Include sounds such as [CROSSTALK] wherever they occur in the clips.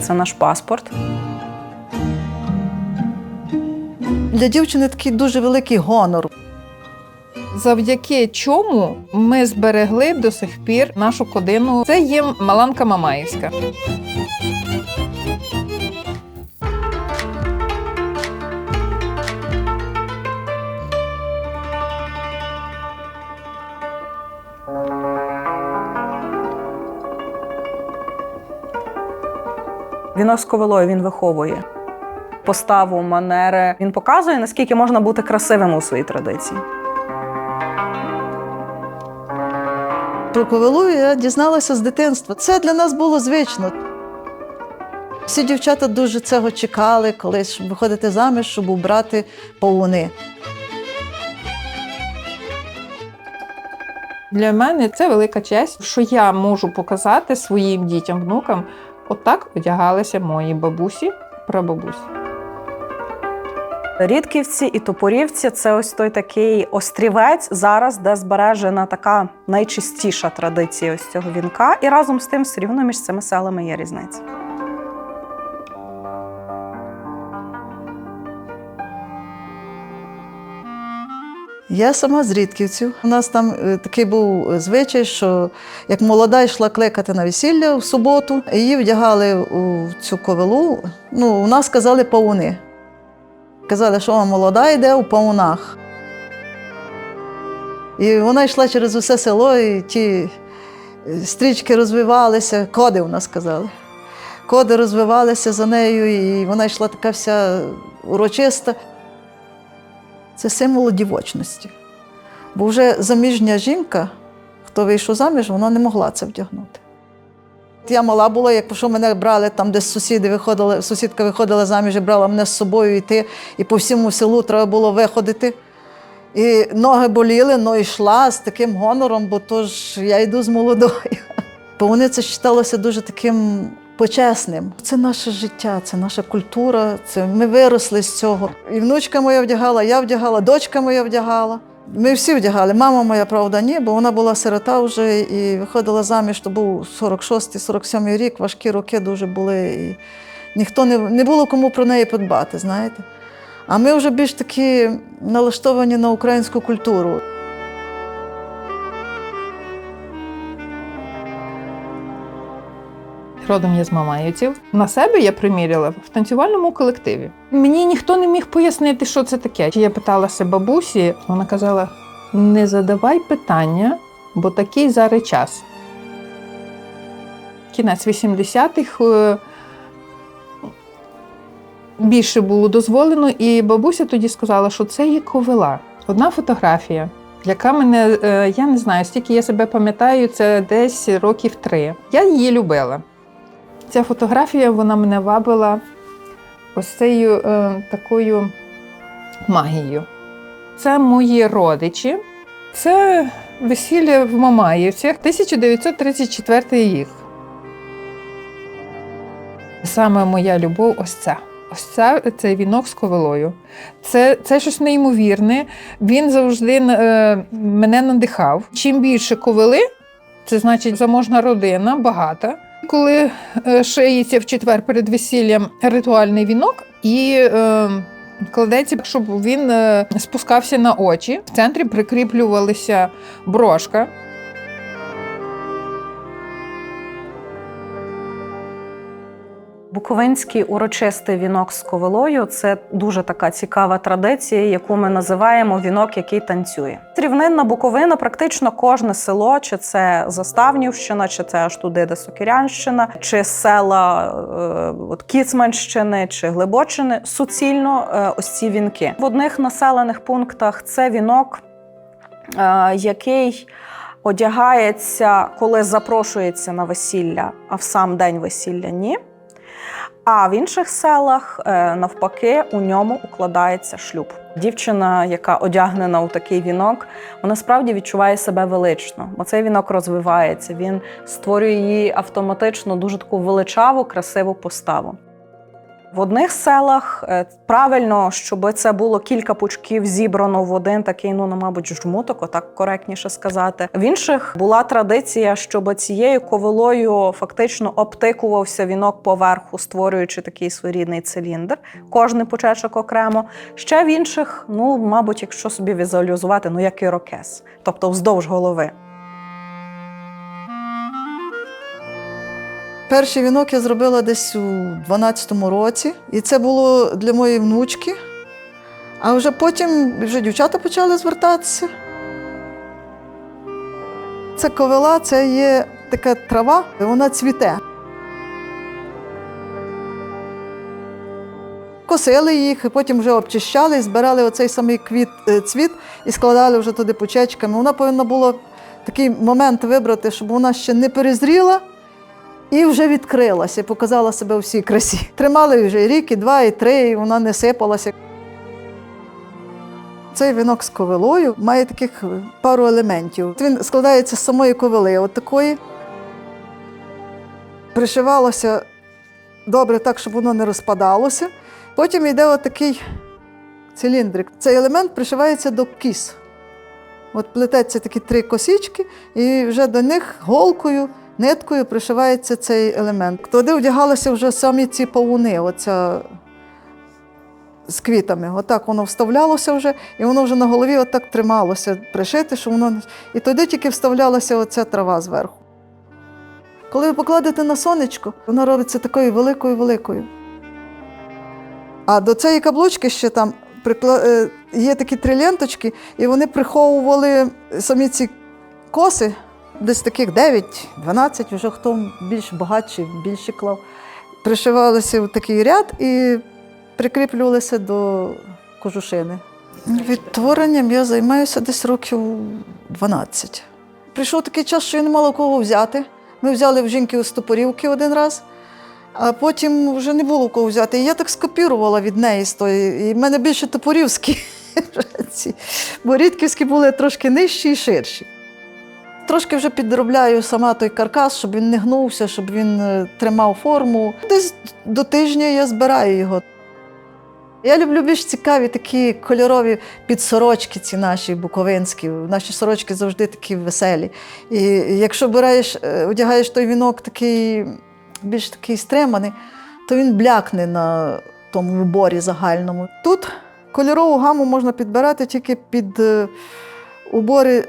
Це наш паспорт. Для дівчини такий дуже великий гонор. Завдяки чому ми зберегли до сих пір нашу кодину. Це є Маланка Мамаївська. Вінок з ковилою він виховує поставу, манери. Він показує, наскільки можна бути красивим у своїй традиції. Про ковилу я дізналася з дитинства. Це для нас було звично. Всі дівчата дуже цього чекали, коли щоб виходити заміж, щоб убрати пауни. Для мене це велика честь, що я можу показати своїм дітям, внукам, отак одягалися мої бабусі, прабабусі. Рідківці і топорівці це ось той такий острівець зараз, де збережена така найчистіша традиція ось цього вінка. І разом з тим все рівно між цими селами є різниця. Я сама з Рідківців. У нас там е, такий був звичай, що як молода йшла кликати на весілля в суботу, її вдягали у цю ковилу. Ну, у нас казали пауни. Казали, що вона молода йде у паунах. І вона йшла через усе село, і ті е, стрічки розвивалися, коди у нас казали. Коди розвивалися за нею, і вона йшла така вся урочиста. Це символ дівочності. Бо вже заміжня жінка, хто вийшов заміж, вона не могла це вдягнути. Я мала була, якщо мене брали там, де сусіди виходили, сусідка виходила заміж і брала мене з собою йти, і по всьому селу треба було виходити. І ноги боліли, але йшла з таким гонором, бо то ж я йду з молодою. Бо вони це вважалося дуже таким почесним. Це наше життя, це наша культура, це ми виросли з цього. І внучка моя вдягала, я вдягала, дочка моя вдягала. Ми всі вдягали. Мама моя, правда, ні, бо вона була сирота вже і виходила заміж, то був 46-47 рік, важкі роки дуже були. І ніхто не, не було кому про неї подбати, знаєте. А ми вже більш такі налаштовані на українську культуру. Родом я з Мамаївців. На себе я приміряла в танцювальному колективі. Мені ніхто не міг пояснити, що це таке. Я питалася бабусі, вона казала: не задавай питання, бо такий зараз час. Кінець 80-х е, більше було дозволено, і бабуся тоді сказала, що це є ковила. Одна фотографія, яка мене, е, я не знаю, стільки я себе пам'ятаю, це десь років три. Я її любила. Ця фотографія вона мене вабила ось цією е, такою магією. Це мої родичі. Це весілля в Мамаївцях, 1934 рік. Саме моя любов ось ця. Ось ця, цей вінок з ковилою. Це, це щось неймовірне. Він завжди е, мене надихав. Чим більше ковили, це значить заможна родина, багата. Коли е, шиється в четвер перед весіллям ритуальний вінок і е, кладеться, щоб він е, спускався на очі. В центрі прикріплювалася брошка. Буковинський урочистий вінок з ковилою це дуже така цікава традиція, яку ми називаємо вінок, який танцює. Рівнинна Буковина, практично кожне село, чи це Заставнівщина, чи це аж туди, де Сокирянщина, чи села е, от Кіцманщини, чи Глибочини, суцільно е, ось ці вінки. В одних населених пунктах це вінок, е, який одягається, коли запрошується на весілля, а в сам день весілля ні. А в інших селах, е, навпаки, у ньому укладається шлюб. Дівчина, яка одягнена у такий вінок, вона справді відчуває себе велично, бо цей вінок розвивається. Він створює їй автоматично дуже таку величаву, красиву поставу. В одних селах е, правильно, щоб це було кілька пучків зібрано в один такий, ну, ну мабуть, жмуток, отак коректніше сказати. В інших була традиція, щоб цією ковилою фактично обтикувався вінок поверху, створюючи такий своєрідний циліндр, кожний пучечок окремо. Ще в інших, ну, мабуть, якщо собі візуалізувати, ну як ірокез, тобто вздовж голови. Перший вінок я зробила десь у 12-му році, і це було для моєї внучки. А вже потім вже дівчата почали звертатися. Це ковила, це є така трава, вона цвіте. Косили їх, і потім вже обчищали, і збирали оцей самий квіт, е, цвіт і складали вже туди пучечками. Вона повинна була такий момент вибрати, щоб вона ще не перезріла і вже відкрилася, показала себе у всій красі. Тримали вже рік, і два, і три, і вона не сипалася. Цей вінок з ковилою має таких пару елементів. Він складається з самої ковили, от такої. Пришивалося добре так, щоб воно не розпадалося. Потім йде отакий циліндрик. Цей елемент пришивається до кіс. От плететься такі три косічки, і вже до них голкою, ниткою пришивається цей елемент. Туди вдягалися вже самі ці павуни, оця з квітами. Отак воно вставлялося вже, і воно вже на голові отак трималося, пришите, що воно. І туди тільки вставлялася оця трава зверху. Коли ви покладете на сонечко, вона робиться такою великою-великою. А до цієї каблучки ще там е, є такі три ленточки, і вони приховували самі ці коси, десь таких 9-12, вже хто більш багатший, більше клав. Пришивалися в такий ряд і прикріплювалися до кожушини. Відтворенням я займаюся десь років 12. Прийшов такий час, що я не мала кого взяти. Ми взяли в жінки стопорівки один раз, а потім вже не було кого взяти. І я так скопірувала від неї з тої. І в мене більше топорівські [LAUGHS] бо рідківські були трошки нижчі і ширші. Трошки вже підробляю сама той каркас, щоб він не гнувся, щоб він е, тримав форму. Десь до тижня я збираю його. Я люблю більш цікаві такі кольорові підсорочки, ці наші буковинські. Наші сорочки завжди такі веселі. І якщо бираєш, е, одягаєш той вінок такий більш такий стриманий, то він блякне на тому уборі загальному. Тут кольорову гаму можна підбирати тільки під е, убори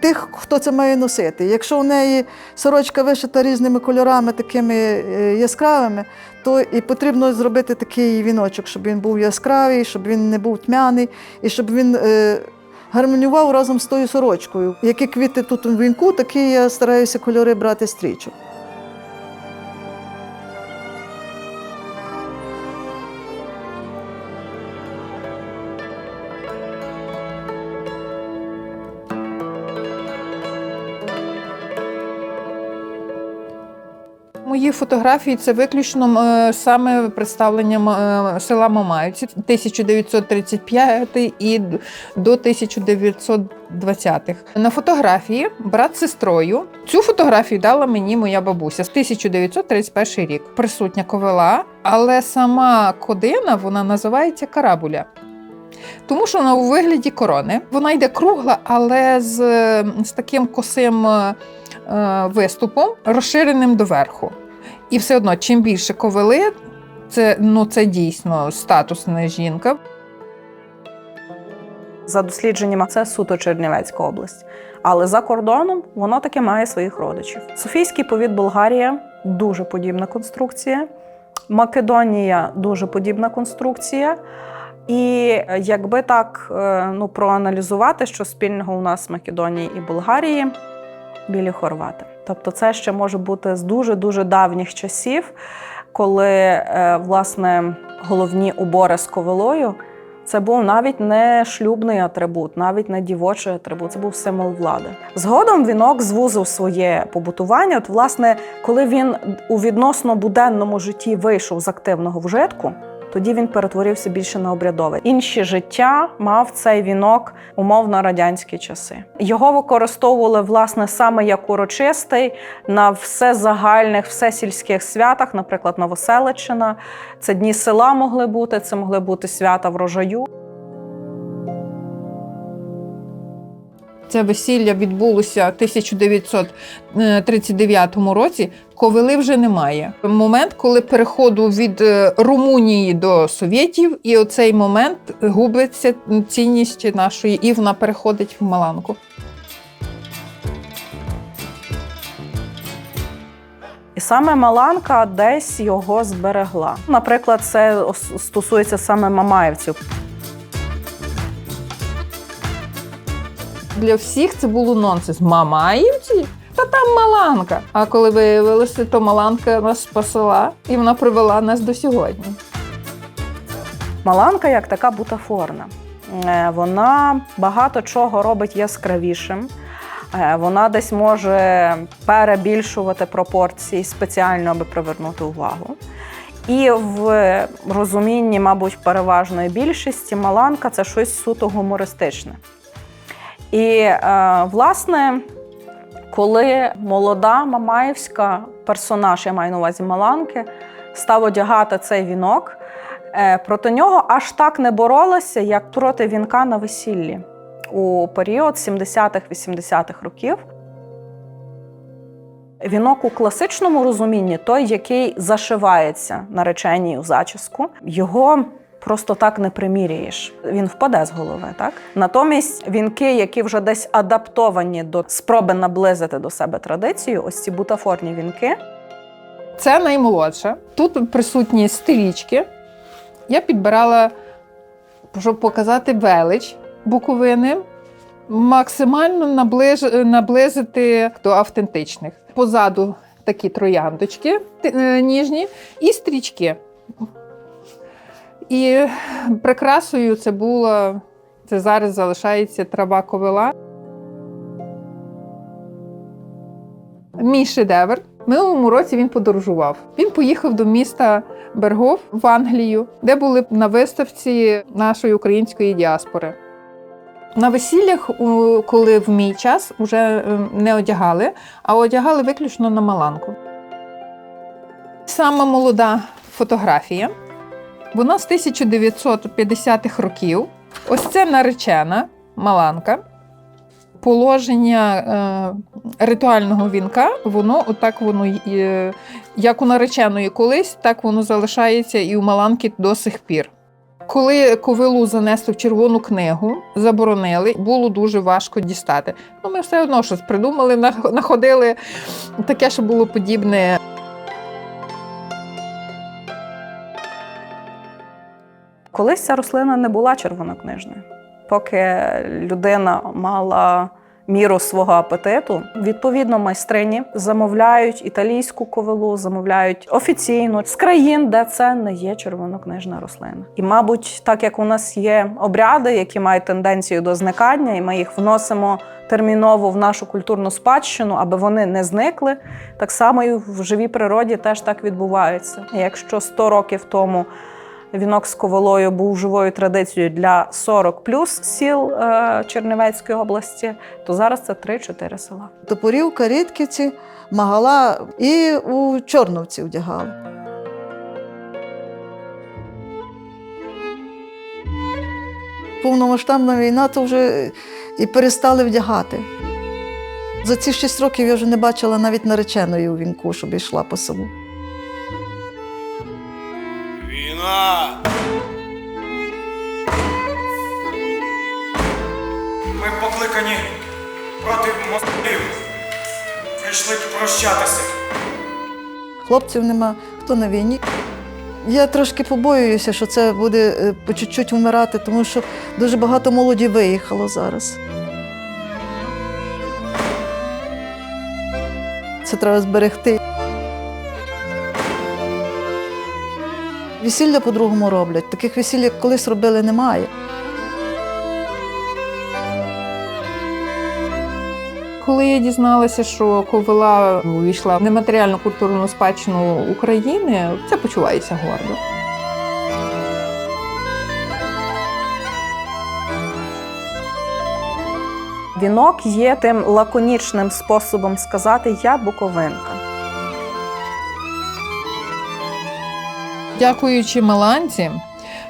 тих, хто це має носити. Якщо у неї сорочка вишита різними кольорами, такими е, яскравими, то і потрібно зробити такий віночок, щоб він був яскравий, щоб він не був тьмяний, і щоб він е, гармонював разом з тою сорочкою. Які квіти тут у вінку, такі я стараюся кольори брати стрічок. Фотографії це виключно е, саме представлення е, села Мамаївці 1935 і до 1920-х. На фотографії брат з сестрою. Цю фотографію дала мені моя бабуся з 1931 рік. Присутня ковила, але сама кодина вона називається карабуля. Тому що вона у вигляді корони. Вона йде кругла, але з, з таким косим е, е, виступом, розширеним доверху. І все одно, чим більше ковили, це, ну, це дійсно статусна жінка. За дослідженнями, це суто Чернівецька область. Але за кордоном воно таки має своїх родичів. Софійський повіт Болгарія дуже подібна конструкція. Македонія дуже подібна конструкція. І е, якби так е, ну, проаналізувати, що спільного у нас Македонії і Болгарії, білі хорвати. Тобто, це ще може бути з дуже дуже давніх часів, коли е, власне головні убори з ковилою це був навіть не шлюбний атрибут, навіть не дівочий атрибут, це був символ влади. Згодом вінок звузив своє побутування. От, власне, коли він у відносно буденному житті вийшов з активного вжитку, тоді він перетворився більше на обрядовий. Інші життя мав цей вінок умовно радянські часи. Його використовували власне саме як урочистий на все загальних, все сільських святах, наприклад, Новоселичина. Це дні села могли бути, це могли бути свята врожаю. Це весілля відбулося в 1939 році. Ковили вже немає. Момент, коли переходу від е, Румунії до Совєтів, і оцей момент губиться цінність нашої, і вона переходить в Маланку. І саме Маланка десь його зберегла. Наприклад, це стосується саме мамаївців. Для всіх це було нонсенс. Мамаївці? Та там Маланка. А коли виявилося, то Маланка нас спасла, і вона привела нас до сьогодні. Маланка як така бутафорна. Е, Вона багато чого робить яскравішим. Е, Вона десь може перебільшувати пропорції спеціально, аби привернути увагу. І в розумінні, мабуть, переважної більшості Маланка це щось суто гумористичне. І, е, власне, коли молода мамаївська персонаж, я маю на увазі Маланки, став одягати цей вінок, е, проти нього аж так не боролися, як проти вінка на весіллі у період 70-х-80-х років. Вінок у класичному розумінні той, який зашивається нареченій у зачіску, його просто так не приміряєш. Він впаде з голови, так? Натомість вінки, які вже десь адаптовані до спроби наблизити до себе традицію, ось ці бутафорні вінки, Це наймолодша. Тут присутні стрічки. Я підбирала, щоб показати велич Буковини, максимально наближ... наблизити до автентичних. Позаду такі трояндочки е, ніжні і стрічки. І прикрасою це була, це зараз залишається трава ковила. Мій шедевр. Минулому році він подорожував. Він поїхав до міста Бергов в Англію, де були на виставці нашої української діаспори. На весіллях, коли в мій час вже е, не одягали, а одягали виключно на маланку. Сама молода фотографія. Вона з 1950-х років. Ось це наречена маланка. Положення е, ритуального вінка, воно отак воно е, як у нареченої колись, так воно залишається і у Маланки до сих пір. Коли ковилу занесли в червону книгу, заборонили, було дуже важко дістати. Ну, ми все одно щось придумали, находили таке, що було подібне. Колись ця рослина не була червонокнижною. Поки людина мала міру свого апетиту, відповідно, майстрині замовляють італійську ковилу, замовляють офіційно з країн, де це не є червонокнижна рослина. І, мабуть, так як у нас є обряди, які мають тенденцію до зникання, і ми їх вносимо терміново в нашу культурну спадщину, аби вони не зникли, так само і в живій природі теж так відбувається. Якщо 100 років тому Вінок з ковалою був живою традицією для 40 плюс сіл е, Чернівецької області, то зараз це 3-4 села. Топорівка, Рідківці, Магала і у Чорновці вдягали. Повномасштабна війна, то вже і перестали вдягати. За ці шість років я вже не бачила навіть нареченої у вінку, щоб йшла по селу. Війна! Ми покликані проти москалів. Прийшли прощатися. Хлопців нема, хто на війні. Я трошки побоююся, що це буде е, по чуть-чуть вмирати, тому що дуже багато молоді виїхало зараз. Це треба зберегти. весілля по-другому роблять. Таких весіль, як колись робили, немає. Коли я дізналася, що ковила увійшла в нематеріальну культурну спадщину України, це почувається гордо. Вінок є тим лаконічним способом сказати Я буковинка. Дякуючи Меланці,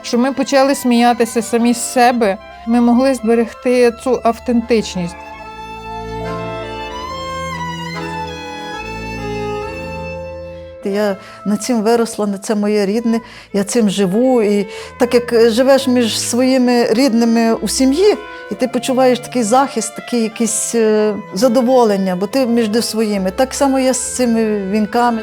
що ми почали сміятися самі з себе, ми могли зберегти цю автентичність. Я на цим виросла, на це моє рідне, я цим живу. І так як живеш між своїми рідними у сім'ї, і ти почуваєш такий захист, таке якесь е, задоволення, бо ти між своїми. Так само я з цими вінками.